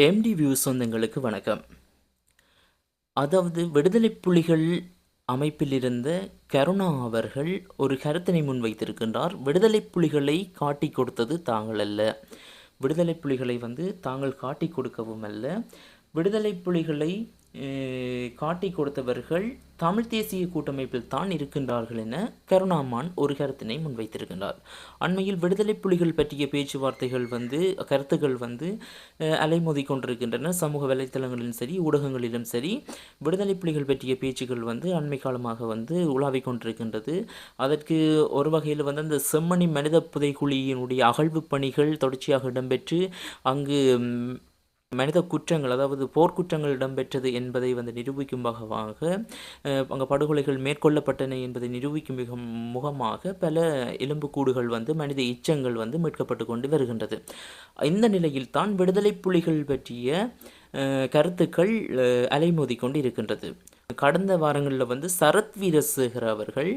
Empty view சொந்தங்களுக்கு வணக்கம். அதாவது விடுதலை புலிகள் அமைப்பில் இருந்த கருணா அவர்கள் ஒரு கருத்தினை முன்வைத்திருக்கின்றார். விடுதலை புலிகளை காட்டி கொடுத்தது தாங்கள் அல்ல. விடுதலை புலிகளை வந்து தாங்கள் காட்டி கொடுக்கவும் அல்ல. விடுதலை புலிகளை காட்டி கொடுத்தவர்கள் தமிழ் தேசிய கூட்டமைப்பில் தான் இருக்கின்றார்கள் என கருணாமான் ஒரு கருத்தினை முன்வைத்திருக்கின்றார். அண்மையில் விடுதலை புலிகள் பற்றிய பேச்சுவார்த்தைகள் வந்து கருத்துக்கள் வந்து அலைமோதி கொண்டிருக்கின்றன. சமூக வலைத்தளங்களிலும் சரி ஊடகங்களிலும் சரி விடுதலை புலிகள் பற்றிய பேச்சுகள் வந்து அண்மை காலமாக வந்து உலாவிக் கொண்டிருக்கின்றது. அதற்கு ஒரு வகையில் வந்து அந்த செம்மணி மனித புதைக்குழியினுடைய அகழ்வு பணிகள் தொடர்ச்சியாக இடம்பெற்று அங்கு மனித குற்றங்கள் அதாவது போர்க்குற்றங்கள் இடம்பெற்றது என்பதை வந்து நிரூபிக்கும் வகமாக அங்கே படுகொலைகள் மேற்கொள்ளப்பட்டன என்பதை நிரூபிக்கும் மிக முகமாக பல எலும்புக்கூடுகள் வந்து மனித இச்சங்கள் வந்து மீட்கப்பட்டு கொண்டு வருகின்றது. இந்த நிலையில் தான் விடுதலை புலிகள் பற்றிய கருத்துக்கள் அலைமோதி கொண்டு இருக்கின்றது. கடந்த வாரங்களில் வந்து சரத் வீரசேகர் அவர்கள்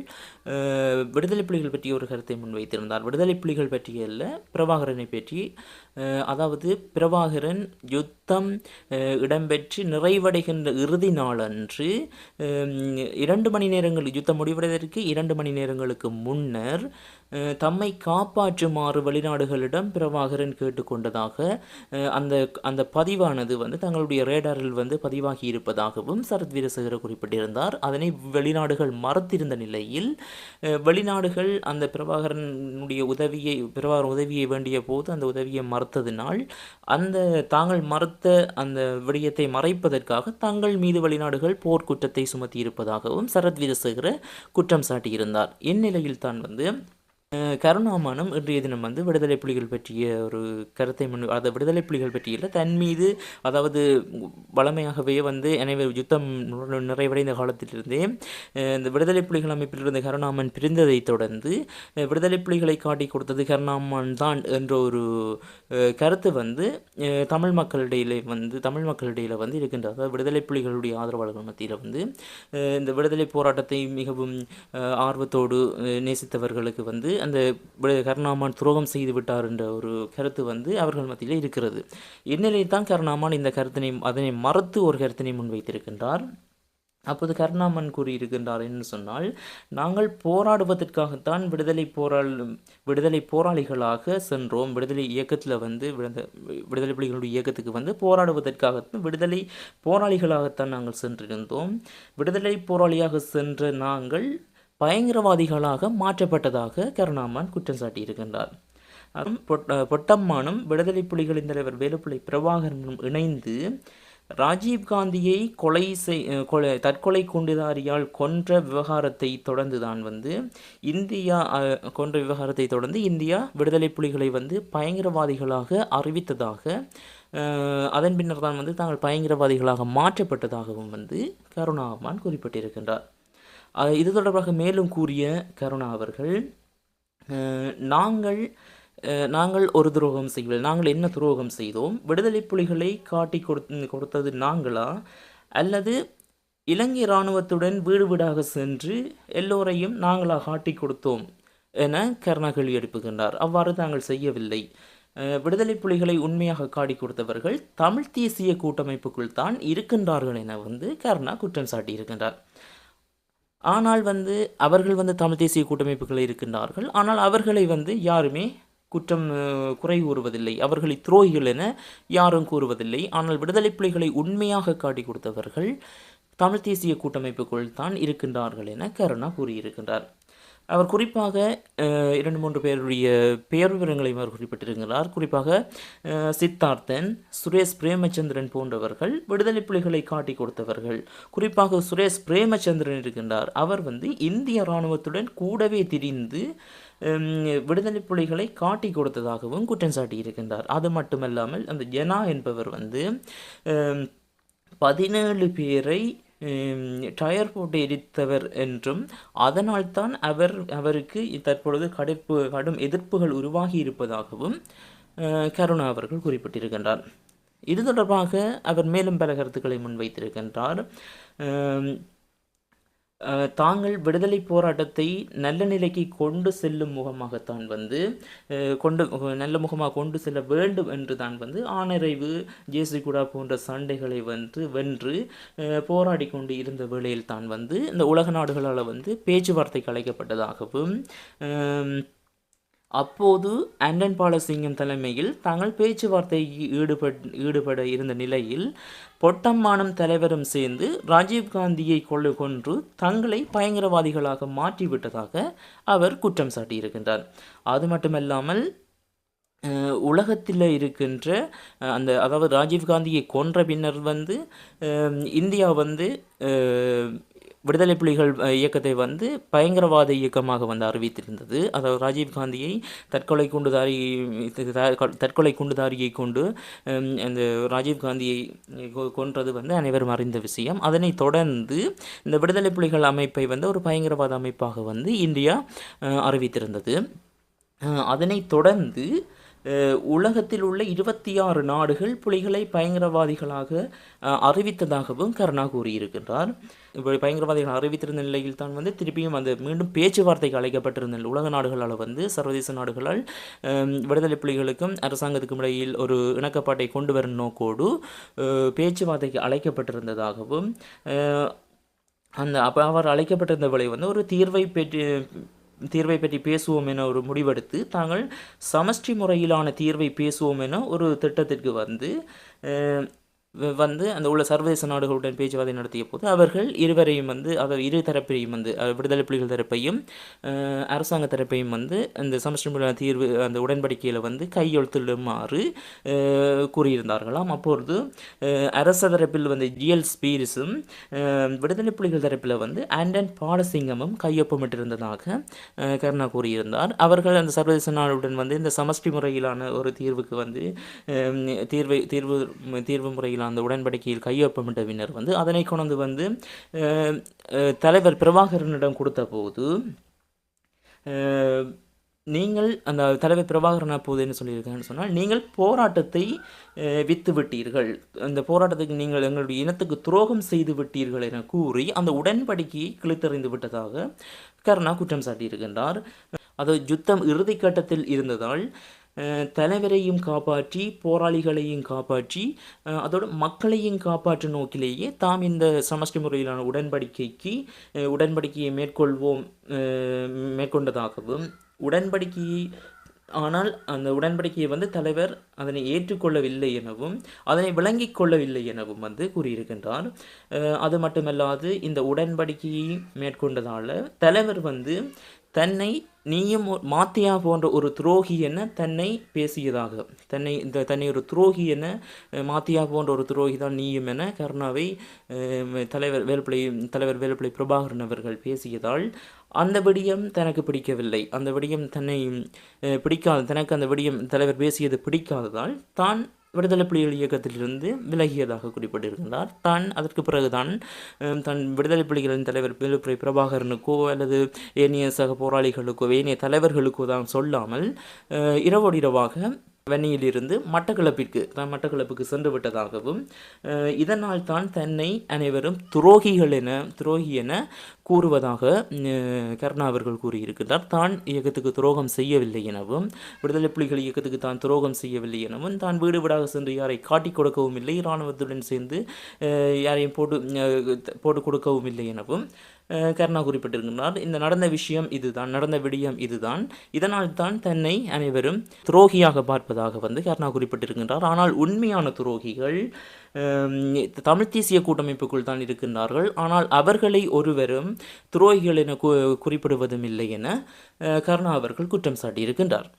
விடுதலை புலிகள் பற்றிய ஒரு கருத்தை முன்வைத்திருந்தார். விடுதலை புலிகள் பற்றிய அல்ல பிரபாகரனை பற்றி. அதாவது பிரபாகரன் யுத்தம் இடம்பெற்று நிறைவடைகின்ற இறுதி நாளன்று இரண்டு மணி நேரங்கள் யுத்தம் முடிவடைவதற்கு இரண்டு மணி நேரங்களுக்கு முன்னர் தம்மை காப்பாற்றுமாறு வெளிநாடுகளிடம் பிரபாகரன் கேட்டுக்கொண்டதாக அந்த அந்த பதிவானது வந்து தங்களுடைய ரேடாரில் வந்து பதிவாகி இருப்பதாகவும் சரத் வீரசேகர குறிப்பிட்டிருந்தார். அதனை வெளிநாடுகள் மறுத்திருந்த நிலையில் வெளிநாடுகள் அந்த பிரபாகரனுடைய உதவியை பிரபாகரன் உதவியை வேண்டிய போது அந்த உதவியை மறுத்ததினால் அந்த தாங்கள் மறுத்த அந்த விடயத்தை மறைப்பதற்காக தங்கள் மீது வெளிநாடுகள் போர்க்குற்றத்தை சுமத்தியிருப்பதாகவும் சரத் வீரசேகர குற்றம் சாட்டியிருந்தார். இந்நிலையில் தான் வந்து கருணாமானம் இன்றைய தினம் வந்து விடுதலை புலிகள் பற்றிய ஒரு கருத்தை முன் அதை விடுதலை புலிகள் பற்றியில் தன் மீது அதாவது வளமையாகவே வந்து எனவே யுத்தம் நிறைவடைந்த காலத்திலிருந்தே இந்த விடுதலை புலிகள் அமைப்பில் இருந்த கருணாமன் பிரிந்ததை தொடர்ந்து விடுதலை புலிகளை காட்டி கொடுத்தது கருணாமன் தான் என்ற ஒரு கருத்து வந்து தமிழ் மக்களிடையிலே வந்து தமிழ் மக்களிடையில் வந்து இருக்கின்றது. அதாவது விடுதலை புலிகளுடைய ஆதரவாளர்கள் மத்தியில் வந்து இந்த விடுதலை போராட்டத்தை மிகவும் ஆர்வத்தோடு நேசித்தவர்களுக்கு வந்து அந்த கருணாமான் துரோகம் செய்து விட்டார் என்ற ஒரு கருத்து வந்து அவர்கள் மத்தியில் இருக்கிறது. இந்நிலையில் தான் கருணாமான் இந்த கருத்தினை அதனை மறுத்து ஒரு கருத்தினை முன்வைத்திருக்கின்றார். அப்போது கருணாமன் கூறியிருக்கின்றார் என்று சொன்னால் நாங்கள் போராடுவதற்காகத்தான் விடுதலை போராள் விடுதலை போராளிகளாக சென்றோம். விடுதலை இயக்கத்தில் வந்து விடுதலை புலிகளுடைய இயக்கத்துக்கு வந்து போராடுவதற்காகத்தான் விடுதலை போராளிகளாகத்தான் நாங்கள் சென்றிருந்தோம். விடுதலை போராளியாக சென்ற நாங்கள் பயங்கரவாதிகளாக மாற்றப்பட்டதாக கருணாமன் குற்றம் சாட்டியிருக்கின்றார். பொட்டம்மானும் விடுதலை புலிகளின் தலைவர் வேலுப்பிள்ளை பிரபாகரனும் இணைந்து ராஜீவ் காந்தியை கொலை செய் கொலை தற்கொலை குண்டுதாரியால் கொன்ற விவகாரத்தை தொடர்ந்து தான் வந்து இந்தியா கொன்ற விவகாரத்தை தொடர்ந்து இந்தியா விடுதலை புலிகளை வந்து பயங்கரவாதிகளாக அறிவித்ததாக அதன் பின்னர் தான் வந்து தாங்கள் பயங்கரவாதிகளாக மாற்றப்பட்டதாகவும் வந்து கருணாமான் குறிப்பிட்டிருக்கின்றார். இது தொடர்பாக மேலும் கூறிய கருணா அவர்கள் நாங்கள் நாங்கள் ஒரு துரோகம் செய்யவில்லை. நாங்கள் என்ன துரோகம் செய்தோம்? விடுதலை புலிகளை காட்டி கொடுத்து கொடுத்தது நாங்களா? அல்லது இலங்கை இராணுவத்துடன் வீடு வீடாக சென்று எல்லோரையும் நாங்களாக காட்டி கொடுத்தோம் என கருணா கேள்வி எழுப்புகின்றார். அவ்வாறு தாங்கள் செய்யவில்லை. விடுதலை புலிகளை உண்மையாக காடி கொடுத்தவர்கள் தமிழ் தேசிய கூட்டமைப்புக்குள் தான் இருக்கின்றார்கள் என வந்து கருணா குற்றம் சாட்டியிருக்கின்றார். ஆனால் வந்து அவர்கள் வந்து தமிழ் தேசிய கூட்டமைப்புகளில் இருக்கின்றார்கள். ஆனால் அவர்களை வந்து யாருமே குற்றம் குறை கூறுவதில்லை. அவர்களை துரோகிகள் என யாரும் கூறுவதில்லை. ஆனால் விடுதலை புலிகளை உண்மையாக காட்டி கொடுத்தவர்கள் தமிழ் தேசிய கூட்டமைப்புக்குள் தான் இருக்கின்றார்கள் என கருணா கூறியிருக்கின்றார். அவர் குறிப்பாக இரண்டு மூன்று பேருடைய பெயர் விவரங்களையும் அவர் குறிப்பிட்டிருக்கிறார். குறிப்பாக சித்தார்த்தன் சுரேஷ் பிரேமச்சந்திரன் போன்றவர்கள் விடுதலை புலிகளை காட்டி கொடுத்தவர்கள். குறிப்பாக சுரேஷ் பிரேமச்சந்திரன் இருக்கின்றார். அவர் வந்து இந்திய இராணுவத்துடன் கூடவே திரிந்து விடுதலை புலிகளை காட்டி கொடுத்ததாகவும் குற்றம் சாட்டியிருக்கின்றார். அது மட்டுமல்லாமல் அந்த ஜனா என்பவர் வந்து பதினேழு பேரை டயர் போட்டு எரித்தவர் என்றும் அதனால்தான் அவர் அவருக்கு தற்பொழுது கடுப்பு கடும் எதிர்ப்புகள் உருவாகி இருப்பதாகவும் கருணா அவர்கள் குறிப்பிட்டிருக்கின்றார். இது தொடர்பாக அவர் மேலும் பல கருத்துக்களை முன்வைத்திருக்கின்றார். தாங்கள் விடுதலை போராட்டத்தை நல்ல நிலைக்கு கொண்டு செல்லும் முகமாகத்தான் வந்து கொண்டு நல்ல முகமாக கொண்டு செல்ல வேண்டும் என்று தான் வந்து ஆனரைவு ஜேசிகுடா போன்ற சண்டைகளை வந்து வென்று போராடி கொண்டு இருந்த வேளையில் தான் வந்து இந்த உலக நாடுகளால் வந்து பேச்சுவார்த்தைக்கு அழைக்கப்பட்டதாகவும் அப்போது ஆண்டன் பாலசிங்கம் தலைமையில் தாங்கள் பேச்சுவார்த்தையில் ஈடுபட் ஈடுபட இருந்த நிலையில் பொட்டம்மானம் தலைவரும் சேர்ந்து ராஜீவ்காந்தியை கொள்ளு கொன்று தங்களை பயங்கரவாதிகளாக மாற்றிவிட்டதாக அவர் குற்றம் சாட்டியிருக்கின்றார். அது மட்டுமல்லாமல் உலகத்தில் இருக்கின்ற அந்த அதாவது ராஜீவ்காந்தியை கொன்ற பின்னர் வந்து இந்தியா வந்து விடுதலை புலிகள் இயக்கத்தை வந்து பயங்கரவாத இயக்கமாக வந்து அறிவித்திருந்தது. அதாவது ராஜீவ்காந்தியை தற்கொலை குண்டுதாரி தற்கொலை குண்டுதாரியை கொண்டு அந்த ராஜீவ்காந்தியை கொ- கொன்றது வந்து அனைவரும் அறிந்த விஷயம். அதனைத் தொடர்ந்து இந்த விடுதலை புலிகள் அமைப்பை வந்து ஒரு பயங்கரவாத அமைப்பாக வந்து இந்தியா அறிவித்திருந்தது. அதனை அதனைத் தொடர்ந்து உலகத்தில் உள்ள இருபத்தி ஆறு நாடுகள் புலிகளை பயங்கரவாதிகளாக அறிவித்ததாகவும் கருணா கூறியிருக்கின்றார். இப்படி பயங்கரவாதிகள் அறிவித்திருந்த நிலையில் தான் வந்து திருப்பியும் அந்த மீண்டும் பேச்சுவார்த்தைக்கு அழைக்கப்பட்டிருந்த உலக நாடுகளால் வந்து சர்வதேச நாடுகளால் விடுதலை புலிகளுக்கும் அரசாங்கத்துக்கும் இடையில் ஒரு இணக்கப்பாட்டை கொண்டு வரும் நோக்கோடு பேச்சுவார்த்தைக்கு அழைக்கப்பட்டிருந்ததாகவும் அந்த அப்போ அவர் அழைக்கப்பட்டிருந்த விலை வந்து ஒரு தீர்வை பெற்று தீர்வை பற்றி பேசுவோம் என ஒரு முடிவெடுத்து தாங்கள் சமஷ்டி முறையிலான தீர்வை பேசுவோம் என ஒரு திட்டத்திற்கு வந்து வந்து அந்த உள்ள சர்வதேச நாடுகளுடன் பேச்சுவார்த்தை நடத்திய போது அவர்கள் இருவரையும் வந்து அவர் இரு தரப்பையும் வந்து விடுதலை புலிகள் தரப்பையும் அரசாங்க தரப்பையும் வந்து அந்த சமஷ்டி தீர்வு அந்த உடன்படிக்கையில் வந்து கையெழுத்திடுமாறு கூறியிருந்தார்களாம். அப்பொழுது அரச தரப்பில் வந்து ஜிஎல் ஸ்பீரிஸும் விடுதலை புலிகள் தரப்பில் வந்து ஆண்டன் பாலசிங்கமும் கையொப்பமிட்டிருந்ததாக கருணா கூறியிருந்தார். அவர்கள் அந்த சர்வதேச நாடுடன் வந்து இந்த சமஷ்டி முறையிலான ஒரு தீர்வுக்கு வந்து தீர்வை தீர்வு தீர்வு முறையிலான அந்த உடன்படிக்கையில் கையொப்பமிட்ட பின்னர் வந்து அதனை கொண்டு வந்து தலைவர் பிரபாகரனிடம் கொடுத்த போது நீங்கள் அந்த தலைவர் பிரபாகரன் அப்போது என்ன சொல்லியிருக்காங்கன்னு சொன்னால் நீங்கள் போராட்டத்தை அஹ், வித்து விட்டீர்கள். அந்த போராட்டத்துக்கு நீங்கள் எங்களுடைய இனத்துக்கு துரோகம் செய்து விட்டீர்கள் என கூறி அந்த உடன்படிக்கையை கிழித்தறிந்து விட்டதாக கருணா குற்றம் சாட்டியிருக்கின்றார். அது யுத்தம் இறுதி கட்டத்தில் இருந்ததால் தலைவரையும் காப்பாற்றி போராளிகளையும் காப்பாற்றி அதோட அதோடு மக்களையும் காப்பாற்றும் நோக்கிலேயே தாம் இந்த சமஷ்டி முறையிலான உடன்படிக்கைக்கு உடன்படிக்கையை மேற்கொள்வோம் மேற்கொண்டதாகவும் உடன்படிக்கையை ஆனால் அந்த உடன்படிக்கையை வந்து தலைவர் அதனை ஏற்றுக்கொள்ளவில்லை எனவும் அதனை விளங்கிக் கொள்ளவில்லை எனவும் வந்து கூறியிருக்கின்றார். அது மட்டுமல்லாது இந்த உடன்படிக்கையை மேற்கொண்டதால் தலைவர் வந்து தன்னை நீயும் மாத்தியா போன்ற ஒரு துரோகி என தன்னை பேசியதாக. தன்னை இந்த தன்னை ஒரு துரோகி என மாத்தியா போன்ற ஒரு துரோகி தான் நீயும் என கருணாவை தலைவர் வேலுப்பிள்ளை தலைவர் வேலுப்பிள்ளை பிரபாகரன் அவர்கள் பேசியதால் அந்த விடியம் தனக்கு பிடிக்கவில்லை. அந்த விடியம் தன்னை பிடிக்காத பிடிக்காது தனக்கு அந்த விடியம் தலைவர் பேசியது பிடிக்காததால் தான் விடுதலை புலிகள் இயக்கத்திலிருந்து விலகியதாக குறிப்பிட்டிருக்கின்றார். தான் அதற்கு பிறகுதான் தன் விடுதலை புலிகளின் தலைவர் வேலுப்பிள்ளை பிரபாகரனுக்கோ அல்லது ஏனைய சக போராளிகளுக்கோ ஏனைய தலைவர்களுக்கோ தான் சொல்லாமல் இரவோடிரவாக இரவோடு இரவாக வன்னியிலிருந்து மட்டக்களப்பிற்கு தான் மட்டக்களப்புக்கு சென்று விட்டதாகவும் இதனால் தான் தன்னை அனைவரும் துரோகிகள் என துரோகி என கூறுவதாக கருணா அவர்கள் கூறியிருக்கிறார் தான் இயக்கத்துக்கு துரோகம் செய்யவில்லை எனவும் விடுதலை புலிகள் இயக்கத்துக்கு தான் துரோகம் செய்யவில்லை எனவும் தான் வீடு வீடாக சென்று யாரை காட்டிக் கொடுக்கவும் இல்லை இராணுவத்துடன் சேர்ந்து யாரையும் போட்டு போட்டு கொடுக்கவும் இல்லை எனவும் கருணா குறிப்பிட்டிருக்கிறார் இந்த நடந்த விஷயம் இதுதான் நடந்த விடயம் இதுதான். இதனால் தான் தன்னை அனைவரும் துரோகியாக பார்ப்பதாக வந்து கருணா குறிப்பிட்டிருக்கின்றார். ஆனால் உண்மையான துரோகிகள் தமிழ் தேசிய கூட்டமைப்புக்குள் தான் இருக்கின்றார்கள். ஆனால் அவர்களை ஒருவரும் துரோகிகள் என கு- குறிப்பிடுவதும் இல்லை என கருணா அவர்கள் குற்றம் சாட்டியிருக்கின்றார்.